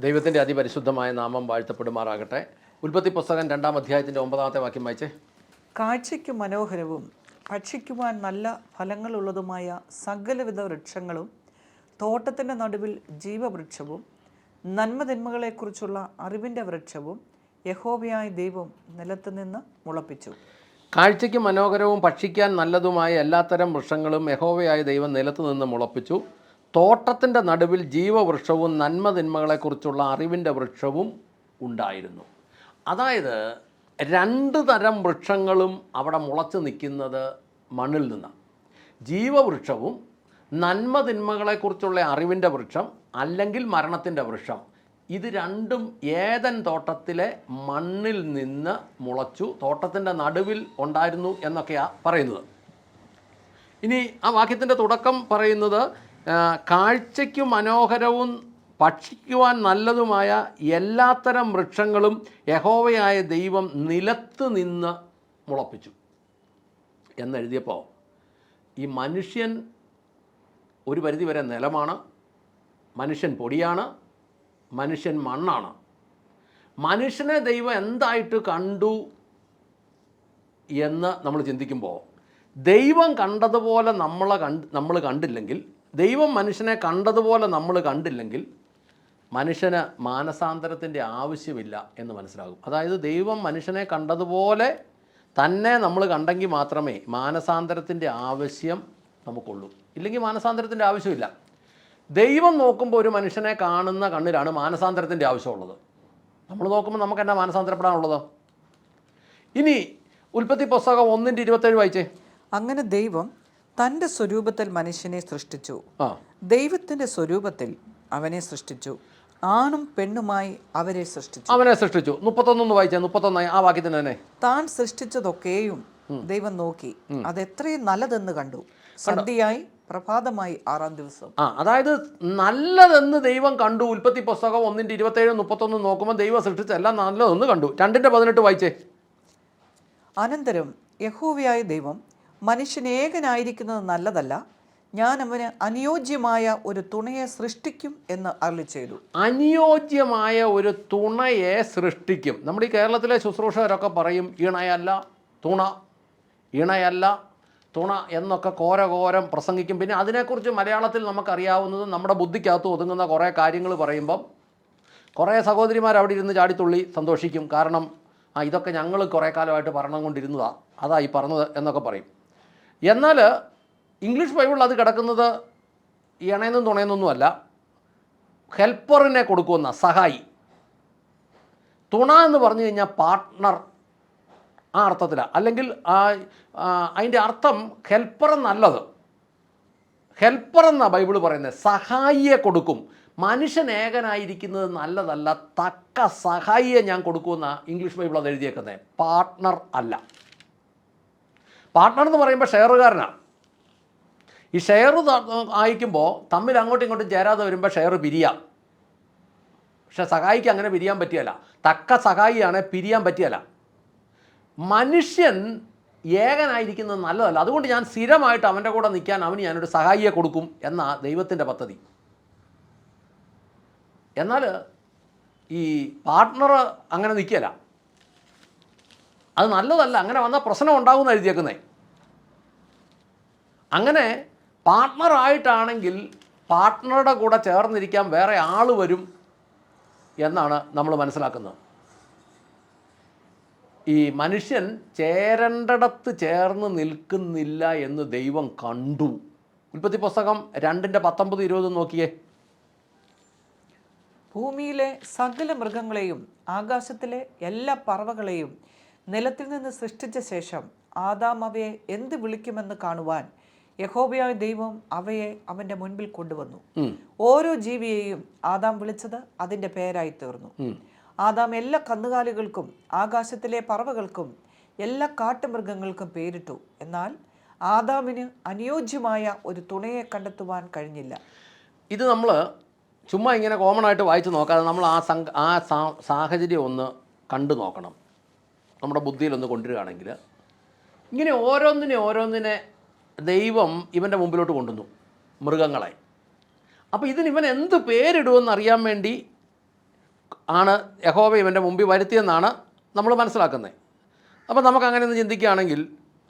ദൈവത്തിന്റെ അതിപരിശുദ്ധമായ നാമം വാഴ്ത്തപ്പെടുമാറാകട്ടെ. ഉൽപ്പത്തി പുസ്തകം രണ്ടാം അധ്യായത്തിന്റെ ഒമ്പതാമത്തെ വാക്യം വായിച്ചേ. കാഴ്ചയ്ക്ക് മനോഹരവും ഭക്ഷിക്കുവാൻ നല്ല ഫലങ്ങളുള്ളതുമായ സകലവിധ വൃക്ഷങ്ങളും തോട്ടത്തിന്റെ നടുവിൽ ജീവവൃക്ഷവും നന്മതിന്മകളെക്കുറിച്ചുള്ള അറിവിന്റെ വൃക്ഷവും യഹോവയായ ദൈവം നിലത്ത് നിന്ന് മുളപ്പിച്ചു. കാഴ്ചയ്ക്ക് മനോഹരവും ഭക്ഷിക്കാൻ നല്ലതുമായ എല്ലാത്തരം വൃക്ഷങ്ങളും യഹോവയായ ദൈവം നിലത്തു നിന്ന് മുളപ്പിച്ചു. തോട്ടത്തിന്റെ നടുവിൽ ജീവവൃക്ഷവും നന്മതിന്മകളെക്കുറിച്ചുള്ള അറിവിന്റെ വൃക്ഷവും ഉണ്ടായിരുന്നു. അതായത് രണ്ട് തരം വൃക്ഷങ്ങളും അവിടെ മുളച്ചു നിൽക്കുന്നത് മണ്ണിൽ നിന്നാണ്. ജീവവൃക്ഷവും നന്മതിന്മകളെക്കുറിച്ചുള്ള അറിവിന്റെ വൃക്ഷം അല്ലെങ്കിൽ മരണത്തിന്റെ വൃക്ഷം ഇത് രണ്ടും ഏതൻ തോട്ടത്തിലെ മണ്ണിൽ നിന്ന് മുളച്ചു തോട്ടത്തിന്റെ നടുവിൽ ഉണ്ടായിരുന്നു എന്നൊക്കെയാണ് പറയുന്നത്. ഇനി ആ വാക്യത്തിന്റെ തുടക്കം പറയുന്നത് കാഴ്ചയ്ക്ക് മനോഹരവും ഭക്ഷിക്കുവാൻ നല്ലതുമായ എല്ലാത്തരം വൃക്ഷങ്ങളും യഹോവയായ ദൈവം നിലത്ത് നിന്ന് മുളപ്പിച്ചു. എന്നെഴുതിയപ്പോൾ ഈ മനുഷ്യൻ ഒരു പരിധിവരെ നിലമാണ് മനുഷ്യൻ പൊടിയാണ് മനുഷ്യൻ മണ്ണാണ്. മനുഷ്യനെ ദൈവം എന്തായിട്ട് കണ്ടു എന്ന് നമ്മൾ ചിന്തിക്കുമ്പോൾ ദൈവം കണ്ടതുപോലെ നമ്മളെ കണ്ട് നമ്മൾ കണ്ടില്ലെങ്കിൽ ദൈവം മനുഷ്യനെ കണ്ടതുപോലെ നമ്മൾ കണ്ടില്ലെങ്കിൽ മനുഷ്യന് മാനസാന്തരത്തിന്റെ ആവശ്യമില്ല എന്ന് മനസ്സിലാകും. അതായത് ദൈവം മനുഷ്യനെ കണ്ടതുപോലെ തന്നെ നമ്മൾ കണ്ടെങ്കിൽ മാത്രമേ മാനസാന്തരത്തിന്റെ ആവശ്യം നമുക്കുള്ളൂ. ഇല്ലെങ്കിൽ മാനസാന്തരത്തിന്റെ ആവശ്യമില്ല. ദൈവം നോക്കുമ്പോൾ ഒരു മനുഷ്യനെ കാണുന്ന കണ്ണിലാണ് മാനസാന്തരത്തിന്റെ ആവശ്യമുള്ളത്. നമ്മൾ നോക്കുമ്പോൾ നമുക്ക് എന്നാ മാനസാന്തരപ്പെടാനുള്ളത്? ഇനി ഉൽപ്പത്തി പുസ്തകം ഒന്നിന്റെ ഇരുപത്തേഴ് വായിച്ചേ. അങ്ങനെ ദൈവം തന്റെ സ്വരൂപത്തിൽ മനുഷ്യനെ സൃഷ്ടിച്ചു. ദൈവത്തിന്റെ സ്വരൂപത്തിൽ അവനെ സൃഷ്ടിച്ചു. ആണും പെണ്ണുമായി അവരെ സൃഷ്ടിച്ചു. അവനെ സൃഷ്ടിച്ചു. മുപ്പത്തൊന്നൊന്ന് വായിച്ച മുപ്പത്തൊന്ന് ആ വാക്യത്തിന് തന്നെ താൻ സൃഷ്ടിച്ചതൊക്കെയും ദൈവം നോക്കി. അത് അതെത്രയും നല്ലതെന്ന് കണ്ടു. സന്ധ്യയായി പ്രഭാതമായി ആറാം ദിവസം. ആ അതായത് നല്ലതെന്ന് ദൈവം കണ്ടു. ഉൽപ്പത്തി പുസ്തകം ഒന്നിന്റെ ഇരുപത്തേഴ് മുപ്പത്തൊന്ന് നോക്കുമ്പോൾ ദൈവം സൃഷ്ടിച്ച എല്ലാം നല്ലതെന്ന് കണ്ടു. രണ്ടിന്റെ പതിനെട്ട് വായിച്ചേ. അനന്തരം യഹോവയായ ദൈവം മനുഷ്യൻ ഏകനായിരിക്കുന്നത് നല്ലതല്ല. ഞാൻ അവന് അനുയോജ്യമായ ഒരു തുണയെ സൃഷ്ടിക്കും എന്ന് അരളി ചെയ്തു. അനുയോജ്യമായ ഒരു തുണയെ സൃഷ്ടിക്കും. നമ്മുടെ ഈ കേരളത്തിലെ ശുശ്രൂഷകരൊക്കെ പറയും ഇണയല്ല തുണ ഇണയല്ല തുണ എന്നൊക്കെ കോരകോരം പ്രസംഗിക്കും. പിന്നെ അതിനെക്കുറിച്ച് മലയാളത്തിൽ നമുക്കറിയാവുന്നത് നമ്മുടെ ബുദ്ധിക്കകത്ത് ഒതുങ്ങുന്ന കുറേ കാര്യങ്ങൾ പറയുമ്പം കുറേ സഹോദരിമാർ അവിടെ ഇരുന്ന് ചാടിത്തുള്ളി സന്തോഷിക്കും. കാരണം ആ ഇതൊക്കെ ഞങ്ങൾ കുറേ കാലമായിട്ട് പറഞ്ഞുകൊണ്ടിരുന്നതാണ് അതാ ഈ പറഞ്ഞത് എന്നൊക്കെ പറയും. എന്നാൽ ഇംഗ്ലീഷ് ബൈബിൾ അത് കിടക്കുന്നത് ഇണയെന്നും തുണയെന്നൊന്നുമല്ല ഹെൽപ്പറിനെ കൊടുക്കുന്ന സഹായി. തുണ എന്ന് പറഞ്ഞു കഴിഞ്ഞാൽ പാർട്ട്ണർ ആ അർത്ഥത്തിലാണ് അല്ലെങ്കിൽ അതിന്റെ അർത്ഥം ഹെൽപ്പർ എന്നല്ലത് ഹെൽപ്പർ എന്ന ബൈബിൾ പറയുന്നത്. സഹായിയെ കൊടുക്കും. മനുഷ്യൻ ഏകനായിരിക്കുന്നത് നല്ലതല്ല. തക്ക സഹായിയെ ഞാൻ കൊടുക്കുമെന്ന ഇംഗ്ലീഷ് ബൈബിൾ അത് എഴുതിയേക്കുന്നത് പാർട്ട്ണർ അല്ല. പാർട്ട്ണർ എന്ന് പറയുമ്പോൾ ഷെയറുകാരനാണ്. ഈ ഷെയർ അയക്കുമ്പോൾ തമ്മിൽ അങ്ങോട്ടും ഇങ്ങോട്ടും ചേരാതെ വരുമ്പോൾ ഷെയർ പിരിയാം. പക്ഷെ സഹായിക്ക് അങ്ങനെ പിരിയാൻ പറ്റിയല്ല. തക്ക സഹായിയാണ് പിരിയാൻ പറ്റിയല്ല. മനുഷ്യൻ ഏകനായിരിക്കുന്നത് നല്ലതല്ല. അതുകൊണ്ട് ഞാൻ സ്ഥിരമായിട്ട് അവന്റെ കൂടെ നിൽക്കാൻ അവന് ഞാനൊരു സഹായിയെ കൊടുക്കും എന്ന ദൈവത്തിന്റെ പദ്ധതി. എന്നാൽ ഈ പാർട്ട്ണർ അങ്ങനെ നിൽക്കില്ല അത് നല്ലതല്ല. അങ്ങനെ വന്നാൽ പ്രശ്നം ഉണ്ടാകുമെന്ന് എഴുതിയേക്കുന്നേ. അങ്ങനെ പാർട്ട്ണറായിട്ടാണെങ്കിൽ പാർട്ട്ണറുടെ കൂടെ ചേർന്നിരിക്കാൻ വേറെ ആൾ വരും എന്നാണ് നമ്മൾ മനസ്സിലാക്കുന്നത്. ഈ മനുഷ്യൻ ചേരേണ്ടിടത്ത് ചേർന്ന് നിൽക്കുന്നില്ല എന്ന് ദൈവം കണ്ടു. ഉൽപ്പത്തി പുസ്തകം രണ്ടിന്റെ പത്തൊമ്പത് ഇരുപത് നോക്കിയേ. ഭൂമിയിലെ സകല മൃഗങ്ങളെയും ആകാശത്തിലെ എല്ലാ പറവകളെയും നിലത്തിൽ നിന്ന് സൃഷ്ടിച്ച ശേഷം ആദാം അവയെ എന്ത് വിളിക്കുമെന്ന് കാണുവാൻ യഹോബയായ ദൈവം അവയെ അവന്റെ മുൻപിൽ കൊണ്ടുവന്നു. ഓരോ ജീവിയെയും ആദാം വിളിച്ചത് അതിന്റെ പേരായി തീർന്നു. ആദാം എല്ലാ കന്നുകാലികൾക്കും ആകാശത്തിലെ പറവകൾക്കും എല്ലാ കാട്ടുമൃഗങ്ങൾക്കും പേരിട്ടു. എന്നാൽ ആദാമിന് അനുയോജ്യമായ ഒരു തുണയെ കണ്ടെത്തുവാൻ കഴിഞ്ഞില്ല. ഇത് നമ്മൾ ചുമ്മാ ഇങ്ങനെ കോമൺ ആയിട്ട് വായിച്ചു നോക്കാതെ നമ്മൾ ആ സംഘ ആ സാഹചര്യം ഒന്ന് കണ്ടു നോക്കണം. നമ്മുടെ ബുദ്ധിയിലൊന്ന് കൊണ്ടുവരികയാണെങ്കിൽ. ഇങ്ങനെ ഓരോന്നിനെ ഓരോന്നിനെ ദൈവം ഇവന്റെ മുമ്പിലോട്ട് കൊണ്ടുവന്നു മൃഗങ്ങളെ. അപ്പോൾ ഇതിന് ഇവൻ എന്ത് പേരിടുമെന്ന് അറിയാൻ വേണ്ടി ആണ് യഹോവ ഇവന്റെ മുമ്പിൽ വരുത്തിയെന്നാണ് നമ്മൾ മനസ്സിലാക്കുന്നത്. അപ്പോൾ നമുക്ക് അങ്ങനെ ഒന്ന് ചിന്തിക്കുകയാണെങ്കിൽ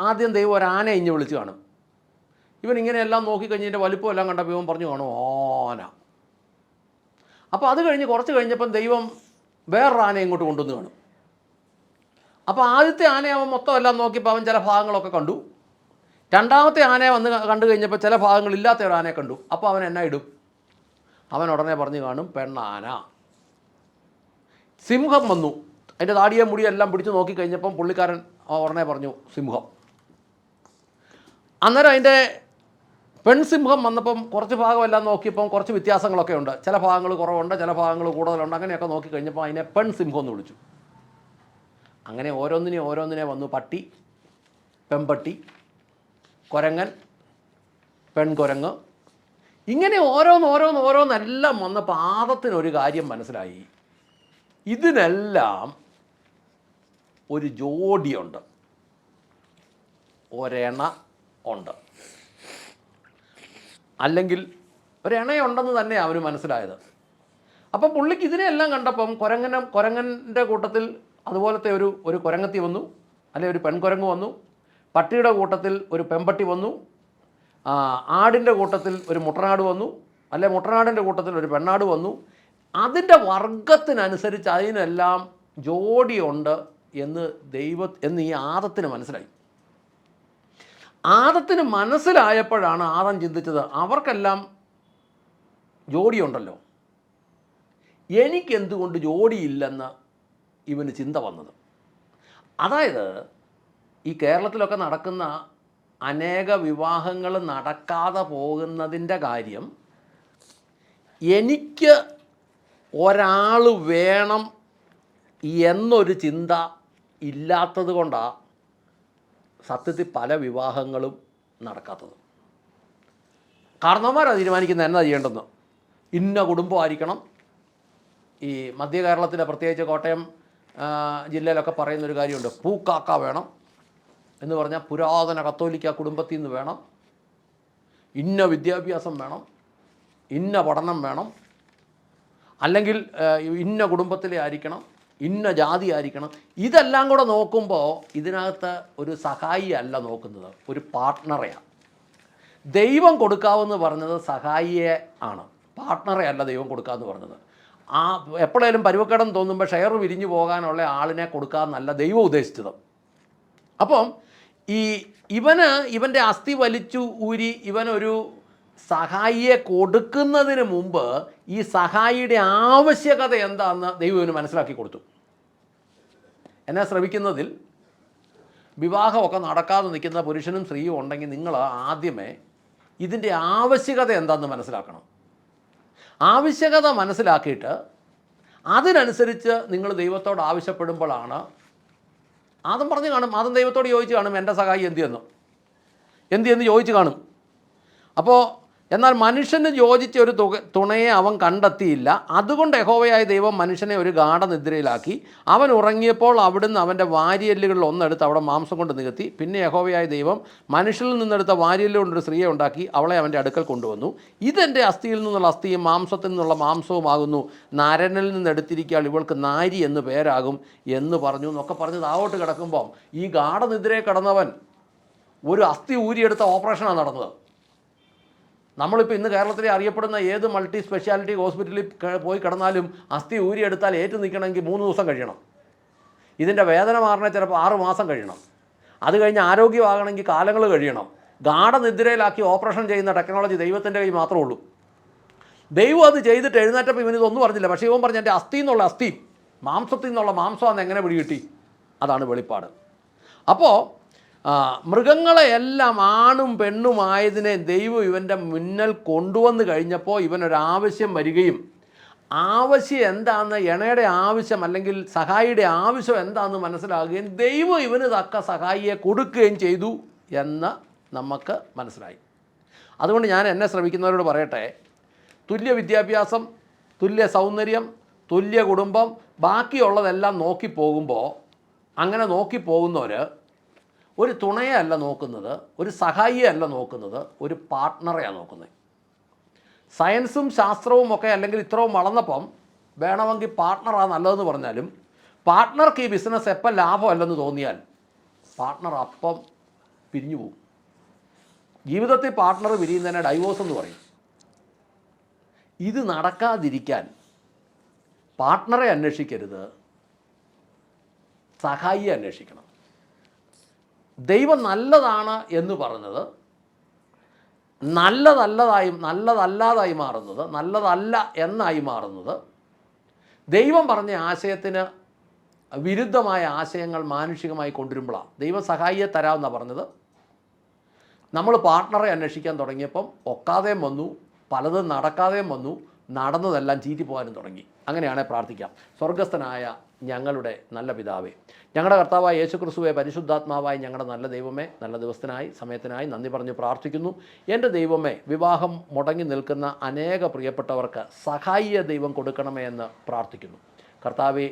ആദ്യം ദൈവം ഒരു ആനയെ ഇഞ്ഞ് വിളിച്ച് കാണും. ഇവൻ ഇങ്ങനെയെല്ലാം നോക്കിക്കഴിഞ്ഞതിന്റെ വലിപ്പം എല്ലാം കണ്ടപ്പോൾ ഇവൻ പറഞ്ഞു കാണും ഓന അപ്പോൾ അത് കഴിഞ്ഞ് കുറച്ച് കഴിഞ്ഞപ്പം ദൈവം വേറൊരു ആനയെ ഇങ്ങോട്ട് കൊണ്ടുവന്ന് കാണും. അപ്പോൾ ആദ്യത്തെ ആനയെ അവൻ മൊത്തം എല്ലാം നോക്കിയപ്പോൾ അവൻ ചില ഭാഗങ്ങളൊക്കെ കണ്ടു. രണ്ടാമത്തെ ആനയെ വന്ന് കണ്ടു കഴിഞ്ഞപ്പോൾ ചില ഭാഗങ്ങളില്ലാത്ത ഒരു ആനയെ കണ്ടു. അപ്പോൾ അവൻ എന്നാ ഇടും? അവൻ ഉടനെ പറഞ്ഞു കാണും പെണ്ണാന. സിംഹം വന്നു. അതിന്റെ താടിയെ മുടിയെല്ലാം പിടിച്ചു നോക്കിക്കഴിഞ്ഞപ്പം പുള്ളിക്കാരൻ ഉടനെ പറഞ്ഞു സിംഹം. അന്നേരം അതിന്റെ പെൺസിംഹം വന്നപ്പം കുറച്ച് ഭാഗമെല്ലാം നോക്കിയപ്പം കുറച്ച് വ്യത്യാസങ്ങളൊക്കെ ഉണ്ട്. ചില ഭാഗങ്ങൾ കുറവുണ്ട് ചില ഭാഗങ്ങൾ കൂടുതലുണ്ട്. അങ്ങനെയൊക്കെ നോക്കി നോക്കിക്കഴിഞ്ഞപ്പോൾ അതിനെ പെൺസിംഹം എന്ന് വിളിച്ചു. അങ്ങനെ ഓരോന്നിനെ ഓരോന്നിനെ വന്നു പട്ടി പെമ്പട്ടി കുരങ്ങൻ പെൺകുരങ്ങ് ഇങ്ങനെ ഓരോന്ന് ഓരോന്ന് ഓരോന്നെല്ലാം വന്നപ്പോൾ ആദത്തിനൊരു കാര്യം മനസ്സിലായി. ഇതിനെല്ലാം ഒരു ജോഡിയുണ്ട്. ഒരെണ ഉണ്ട്. അല്ലെങ്കിൽ ഒരെണയുണ്ടെന്ന് തന്നെ അവന് മനസ്സിലായത്. അപ്പം പുള്ളിക്ക് ഇതിനെല്ലാം കണ്ടപ്പം കുരങ്ങനം കുരങ്ങന്റെ കൂട്ടത്തിൽ അതുപോലത്തെ ഒരു ഒരു കുരങ്ങത്തി വന്നു അല്ലെ ഒരു പെൺകുരങ്ങ് വന്നു. പട്ടിയുടെ കൂട്ടത്തിൽ ഒരു പെമ്പട്ടി വന്നു. ആടിന്റെ കൂട്ടത്തിൽ ഒരു മുട്ടനാട് വന്നു. അല്ലെ മുട്ടനാടിന്റെ കൂട്ടത്തിൽ ഒരു പെണ്ണാട് വന്നു. അതിന്റെ വർഗത്തിനനുസരിച്ച് അതിനെല്ലാം ജോഡിയുണ്ട് എന്ന് ദൈവ എന്ന് ഈ ആദത്തിന് മനസ്സിലായി. ആദത്തിന് മനസ്സിലായപ്പോഴാണ് ആദം ചിന്തിച്ചത് അവർക്കെല്ലാം ജോഡിയുണ്ടല്ലോ. എനിക്കെന്തുകൊണ്ട് ജോഡിയില്ലെന്ന് ഇവന് ചിന്ത വന്നത്. അതായത് ഈ കേരളത്തിലൊക്കെ നടക്കുന്ന അനേക വിവാഹങ്ങൾ നടക്കാതെ പോകുന്നതിന്റെ കാര്യം എനിക്ക് ഒരാൾ വേണം എന്നൊരു ചിന്ത ഇല്ലാത്തത് കൊണ്ടാണ് സത്യത്തിൽ പല വിവാഹങ്ങളും നടക്കാത്തത്. കാരണവന്മാരാണ് തീരുമാനിക്കുന്നത് എന്നാ ചെയ്യേണ്ടെന്ന് ഇന്ന കുടുംബമായിരിക്കണം. ഈ മധ്യ കേരളത്തിലെ പ്രത്യേകിച്ച് കോട്ടയം ജില്ലയിലൊക്കെ പറയുന്നൊരു കാര്യമുണ്ട്. പൂക്കാക്ക വേണം. എന്ന് പറഞ്ഞാൽ പുരാതന കത്തോലിക്ക കുടുംബത്തിൽ നിന്ന് വേണം. ഇന്ന വിദ്യാഭ്യാസം വേണം. ഇന്ന പഠനം വേണം. അല്ലെങ്കിൽ ഇന്ന കുടുംബത്തിലെ ആയിരിക്കണം. ഇന്ന ജാതി ആയിരിക്കണം. ഇതെല്ലാം കൂടെ നോക്കുമ്പോൾ ഇതിനകത്ത് ഒരു സഹായി അല്ല നോക്കുന്നത്. ഒരു പാർട്ട്ണറെയാണ് ദൈവം കൊടുക്കാവെന്ന് പറഞ്ഞത് സഹായിയെ ആണ്. പാർട്ട്ണറെ അല്ല ദൈവം കൊടുക്കാമെന്ന് പറഞ്ഞത്. ആ എപ്പോഴേലും പരുവക്കടം തോന്നുമ്പോൾ ഷെയർ വിരിഞ്ഞു പോകാനുള്ള ആളിനെ കൊടുക്കാമെന്നല്ല ദൈവം ഉദ്ദേശിച്ചത്. അപ്പം ഈ ഇവന് ഇവന്റെ അസ്ഥി വലിച്ചു ഊരി ഇവനൊരു സഹായിയെ കൊടുക്കുന്നതിന് മുമ്പ് ഈ സഹായിയുടെ ആവശ്യകത എന്താണെന്ന് ദൈവം ഇവന് മനസ്സിലാക്കി കൊടുത്തു. എന്നെ ശ്രമിക്കുന്നതിൽ വിവാഹമൊക്കെ നടക്കാതെ നിൽക്കുന്ന പുരുഷനും സ്ത്രീയും ഉണ്ടെങ്കിൽ നിങ്ങൾ ആദ്യമേ ഇതിന്റെ ആവശ്യകത എന്താണെന്ന് മനസ്സിലാക്കണം. ആവശ്യകത മനസ്സിലാക്കിയിട്ട് അതിനനുസരിച്ച് നിങ്ങൾ ദൈവത്തോട് ആവശ്യപ്പെടുമ്പോഴാണ് ആദ്യം പറഞ്ഞു കാണും ആദം ദൈവത്തോട് ചോദിച്ചു കാണും എന്റെ സഹായി എന്ത് ചെയ്യുന്നു? എന്ത് എന്ന് ചോദിച്ചു കാണും. അപ്പോൾ എന്നാൽ മനുഷ്യന് യോജിച്ച ഒരു തുക തുണയെ അവൻ കണ്ടെത്തിയില്ല. അതുകൊണ്ട് യഹോവയായ ദൈവം മനുഷ്യനെ ഒരു ഗാഠനിദ്രയിലാക്കി. അവൻ ഉറങ്ങിയപ്പോൾ അവിടുന്ന് അവന്റെ വാരിയല്ലുകളിൽ ഒന്നെടുത്ത് അവിടെ മാംസം കൊണ്ട് നികത്തി. പിന്നെ യഹോവയായ ദൈവം മനുഷ്യനിൽ നിന്നെടുത്ത വാരിയല്ല് കൊണ്ടൊരു സ്ത്രീയെ ഉണ്ടാക്കി അവളെ അവന്റെ അടുക്കൽ കൊണ്ടുവന്നു. ഇതെന്റെ അസ്ഥിയിൽ നിന്നുള്ള അസ്ഥിയും മാംസത്തിൽ നിന്നുള്ള മാംസവുമാകുന്നു. നരനിൽ നിന്ന് എടുത്തിരിക്കാൻ ഇവൾക്ക് നാരി എന്ന് പേരാകും എന്ന് പറഞ്ഞു എന്നൊക്കെ പറഞ്ഞ് താവോട്ട് കിടക്കുമ്പം ഈ ഗാഠനിദ്രയെ കടന്നവൻ ഒരു അസ്ഥി ഊരിയെടുത്ത ഓപ്പറേഷനാണ് നടന്നത്. നമ്മളിപ്പോൾ ഇന്ന് കേരളത്തിലെ അറിയപ്പെടുന്ന ഏത് മൾട്ടി സ്പെഷ്യാലിറ്റി ഹോസ്പിറ്റലിൽ പോയി കിടന്നാലും അസ്ഥി ഊരിയെടുത്താൽ ഏറ്റു നിൽക്കണമെങ്കിൽ മൂന്ന് ദിവസം കഴിയണം. ഇതിന്റെ വേദന മാറണേ ചിലപ്പോൾ ആറ് മാസം കഴിയണം. അത് കഴിഞ്ഞ് ആരോഗ്യമാകണമെങ്കിൽ കാലങ്ങൾ കഴിയണം. ഗാഠനിദ്രയിലാക്കി ഓപ്പറേഷൻ ചെയ്യുന്ന ടെക്നോളജി ദൈവത്തിന്റെ കയ്യിൽ മാത്രമേ ഉള്ളൂ. ദൈവം അത് ചെയ്തിട്ട് എഴുന്നേറ്റപ്പോൾ ഇവന് ഇതൊന്നും പറഞ്ഞില്ല പക്ഷേ ഇവൻ പറഞ്ഞു എന്റെ അസ്ഥി എന്നുള്ള അസ്ഥി മാംസത്തിൽ നിന്നുള്ള മാംസം അന്ന് എങ്ങനെ പിടികിട്ടി? അതാണ് വെളിപ്പാട്. അപ്പോൾ ആ, മൃഗങ്ങളെ എല്ലാം ആണും പെണ്ണുമായതിനെ ദൈവം ഇവന്റെ മുന്നിൽ കൊണ്ടുവന്ന് കഴിഞ്ഞപ്പോൾ ഇവനൊരാവശ്യം വരികയും ആവശ്യം എന്താണെന്ന് ഇണയുടെ ആവശ്യം അല്ലെങ്കിൽ സഹായിയുടെ ആവശ്യം എന്താണെന്ന് മനസ്സിലാകുകയും ദൈവം ഇവന് തക്ക സഹായിയെ കൊടുക്കുകയും ചെയ്തു എന്ന് നമുക്ക് മനസ്സിലായി. അതുകൊണ്ട് ഞാൻ എന്നെ ശ്രമിക്കുന്നവരോട് പറയട്ടെ തുല്യ വിദ്യാഭ്യാസം തുല്യ സൗന്ദര്യം തുല്യ കുടുംബം ബാക്കിയുള്ളതെല്ലാം നോക്കി പോകുമ്പോൾ അങ്ങനെ നോക്കി പോകുന്നവർ ഒരു തുണയെ അല്ല നോക്കുന്നത് ഒരു സഹായിയെ അല്ല നോക്കുന്നത് ഒരു പാർട്ട്ണറെയാണ് നോക്കുന്നത്. സയൻസും ശാസ്ത്രവും ഒക്കെ അല്ലെങ്കിൽ ഇത്രയും വളർന്നപ്പം വേണമെങ്കിൽ പാർട്ട്ണറാണ് നല്ലതെന്ന് പറഞ്ഞാലും പാർട്ട്ണർക്ക് ഈ ബിസിനസ് എപ്പം ലാഭമല്ലെന്ന് തോന്നിയാൽ പാർട്ട്ണർ അപ്പം പിരിഞ്ഞു പോകും. ജീവിതത്തിൽ പാർട്ട്ണർ പിരിയുന്നതിനെ ഡൈവോഴ്സ് എന്ന് പറയും. ഇത് നടക്കാതിരിക്കാൻ പാർട്ട്ണറെ അന്വേഷിക്കരുത് സഹായിയെ അന്വേഷിക്കണം. ദൈവം നല്ലതാണ് എന്ന് പറഞ്ഞത് നല്ലതല്ലതായി നല്ലതല്ലാതായി മാറുന്നത് നല്ലതല്ല എന്നായി മാറുന്നത്. ദൈവം പറഞ്ഞ ആശയത്തിന് വിരുദ്ധമായ ആശയങ്ങൾ മാനുഷികമായി കൊണ്ടുവരുമ്പോഴാണ്. ദൈവം സഹായിയെ തരാമെന്നാണ് പറഞ്ഞത്. നമ്മൾ പാർട്ട്ണറെ അന്വേഷിക്കാൻ തുടങ്ങിയപ്പം ഒക്കാതെയും വന്നു പലതും നടക്കാതെയും വന്നു നടന്നതെല്ലാം ചീറ്റി പോകാനും തുടങ്ങി. അങ്ങനെയാണെ പ്രാർത്ഥിക്കാം. സ്വർഗസ്ഥനായ ഞങ്ങളുടെ നല്ല പിതാവേ. ഞങ്ങളുടെ കർത്താവായ യേശു ക്രിസ്തുവെ പരിശുദ്ധാത്മാവായി ഞങ്ങളുടെ നല്ല ദൈവമേ നല്ല ദിവസത്തിനായി സമയത്തിനായി നന്ദി പറഞ്ഞ് പ്രാർത്ഥിക്കുന്നു. എന്റെ ദൈവമേ വിവാഹം മുടങ്ങി നിൽക്കുന്ന അനേക പ്രിയപ്പെട്ടവർക്ക് സഹായിയ ദൈവം കൊടുക്കണമേ എന്ന് പ്രാർത്ഥിക്കുന്നു. കർത്താവെ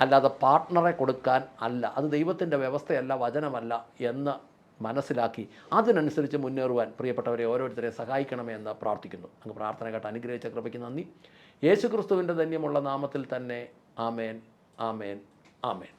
അല്ലാതെ പാർട്ട്ണറെ കൊടുക്കാൻ അല്ല അത് ദൈവത്തിന്റെ വ്യവസ്ഥയല്ല വചനമല്ല എന്ന് മനസ്സിലാക്കി അതിനനുസരിച്ച് മുന്നേറുവാൻ പ്രിയപ്പെട്ടവരെ ഓരോരുത്തരെ സഹായിക്കണമേ എന്ന് പ്രാർത്ഥിക്കുന്നു. അങ്ങ് പ്രാർത്ഥന കേട്ട് അനുഗ്രഹിച്ച കൃപയ്ക്ക് നന്ദി. യേശുക്രിസ്തുവിന്റെ ധന്യമുള്ള നാമത്തിൽ തന്നെ ആമേൻ ആമേൻ ആമേൻ